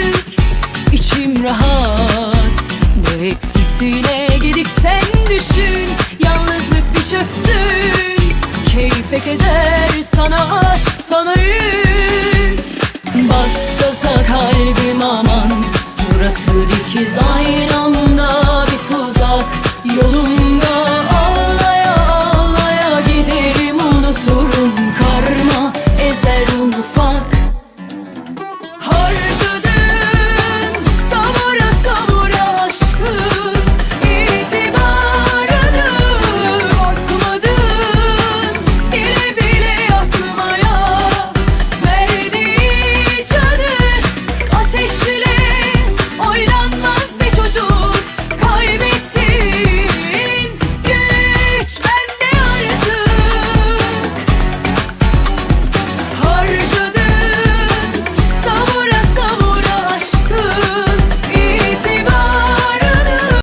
küçük içim rahat. Ne eksikti ne gedik sen düşün. Yalnızlık bir çöksün. Keyfe keder sana aşk sana ün Bastasa kalbim aman. Suratı dikiz ayna